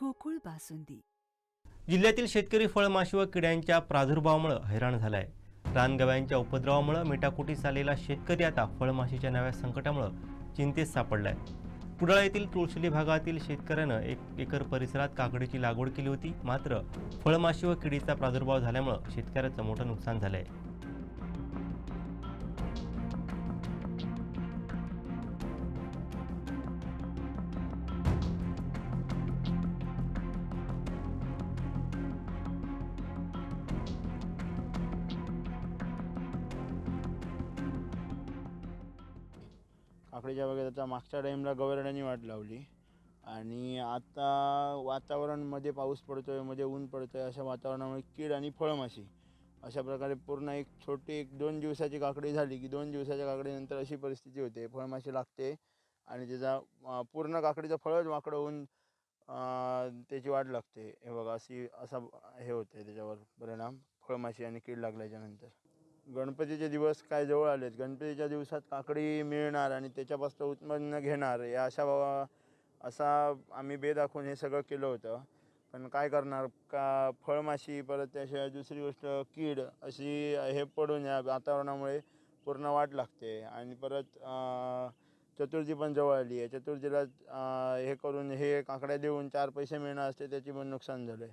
गोकुळ बासुंदी. जिल्ह्यातील शेतकरी फळमाशी व किड्यांच्या प्रादुर्भावामुळे हैराण झालाय. रानगव्यांच्या उपद्रवामुळे मेटाकुटीस आलेला शेतकरी आता फळमाशीच्या नव्या संकटामुळे चिंतेत सापडलाय. कुडाळा येथील तुळसुली भागातील शेतकऱ्यानं एक एकर परिसरात काकडीची लागवड केली होती. मात्र फळमाशी व किडीचा प्रादुर्भाव झाल्यामुळं शेतकऱ्याचं मोठं नुकसान झालंय. बागेत आता मागच्या टाईमला गवरण्याने वाट लावली. आणि आता वातावरणमध्ये पाऊस पडतो आहे मध्ये ऊन पडतोय अशा वातावरणामुळे कीड आणि फळमाशी. अशा प्रकारे पूर्ण एक छोटी एक दोन दिवसाची काकडी झाली की दोन दिवसाच्या काकडीनंतर अशी परिस्थिती होते. फळमाशी लागते आणि त्याचा पूर्ण काकडीचं फळच वाकडं होऊन त्याची वाढ लागते. हे बघा अशी असा हे होते त्याच्यावर परिणाम फळमाशी आणि कीड लागल्याच्यानंतर गणपतीचे दिवस काय जवळ आलेत? गणपतीच्या दिवसात काकडी मिळणार आणि त्याच्यापासून उत्पन्न घेणार या अशा बाबा असा आम्ही बे दाखवून हे सगळं केलं होतं. पण काय करणार? का फळमाशी परत त्याशिवाय दुसरी गोष्ट कीड अशी हे पडून या वातावरणामुळे पूर्ण वाट लागते. आणि परत चतुर्थी पण जवळ आली आहे. चतुर्थीला हे करून हे काकड्या देऊन चार पैसे मिळणार असते त्याची पण नुकसान झालं आहे